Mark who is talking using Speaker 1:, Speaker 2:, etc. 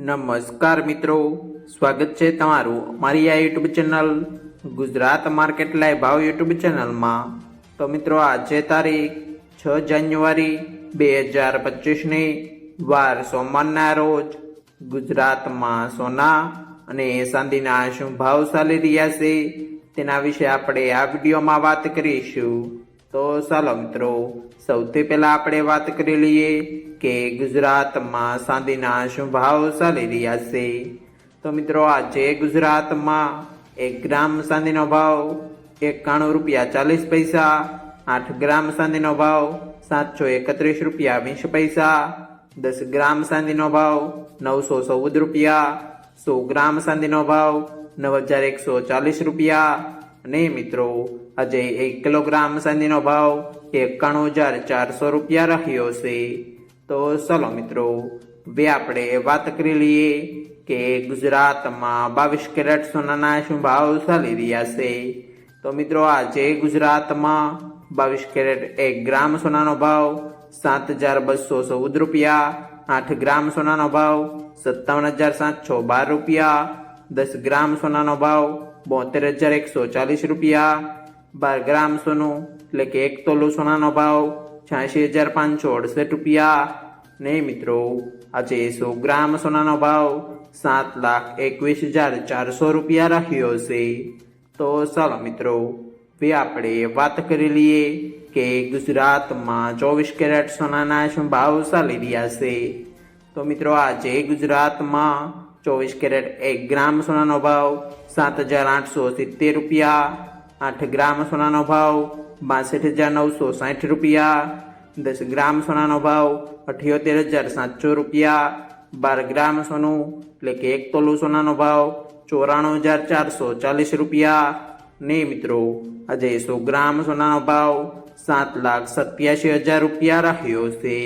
Speaker 1: નમસ્કાર મિત્રો, સ્વાગત છે તમારું મારી આ યુટ્યુબ ચેનલ ગુજરાત માર્કેટ લાઈ ભાવ યુટ્યુબ ચેનલમાં. તો મિત્રો, આજે તારીખ છ જાન્યુઆરી બે હજાર પચીસની વાર સોમવારના રોજ ગુજરાતમાં સોના અને ચાંદીના શું ભાવ ચાલી રહ્યા છે તેના વિશે આપણે આ વિડીયોમાં વાત કરીશું. તો ચાલો મિત્રો, સૌથી પહેલા આપણે વાત કરી લઈએ કે ગુજરાતમાં ચાંદીના શું ભાવ ચાલી રહ્યા છે. તો મિત્રો, આજે ગુજરાતમાં એક ગ્રામ ચાંદીનો ભાવ એકાણું રૂપિયા ચાલીસ પૈસા, આઠ ગ્રામ ચાંદીનો ભાવ સાતસો એકત્રીસ રૂપિયા વીસ પૈસા, દસ ગ્રામ ચાંદીનો ભાવ નવસો ચૌદ રૂપિયા, સો ગ્રામ ચાંદીનો ભાવ નવ હજાર એકસો ચાલીસ રૂપિયા અને મિત્રો, આજે એક કિલોગ્રામ ચાંદીનો ભાવ એકાણું હજાર ચારસો રૂપિયા રહ્યો છે. તો ચલો મિત્રો, હવે આપણે વાત કરી લઈએ કે ગુજરાતમાં બાવીસ કેરેટ સોનાના શું ભાવ ચાલી રહ્યા છે. તો મિત્રો, આજે ગુજરાતમાં બાવીસ કેરેટ એક ગ્રામ સોનાનો ભાવ સાત હજાર બસો ચૌદ રૂપિયા, આઠ ગ્રામ સોનાનો ભાવ સત્તાવન હજાર સાતસો બાર રૂપિયા, દસ ગ્રામ સોનાનો ભાવ બોતેર હજાર એકસો ચાલીસ રૂપિયા. બાર ગ્રામ સોનું, એટલે કે એક તોલું સોનાનો ભાવ છ્યાસી હજાર પાંચસો અડસઠ રૂપિયા. ને મિત્રો, આજે સો ગ્રામ સોનાનો ભાવ સાત લાખ એકવીસ હજાર ચારસો રૂપિયા રહ્યો છે. તો ચાલો મિત્રો, હવે આપણે વાત કરી લઈએ કે ગુજરાતમાં ચોવીસ કેરેટ સોનાના શું ભાવ ચાલી રહ્યા છે. તો મિત્રો, આજે ગુજરાતમાં ચોવીસ કેરેટ એક ગ્રામ સોનાનો ભાવ સાત હજાર આઠસો સિત્તેર રૂપિયા. આઠ ગ્રામ સોનાનો ભાવ બાસઠ હજાર નવસો સાઠ રૂપિયા. દસ ગ્રામ સોનાનો ભાવ અઠ્યોતેર હજાર સાતસો રૂપિયા. બાર ગ્રામ સોનું એટલે કે એક તોલું સોનાનો ભાવ ચોરાણું હજાર ચારસો ચાલીસ રૂપિયા. ને મિત્રો, આજે સો ગ્રામ સોનાનો ભાવ સાત લાખ સત્યાસી હજાર રૂપિયા રહ્યો છે.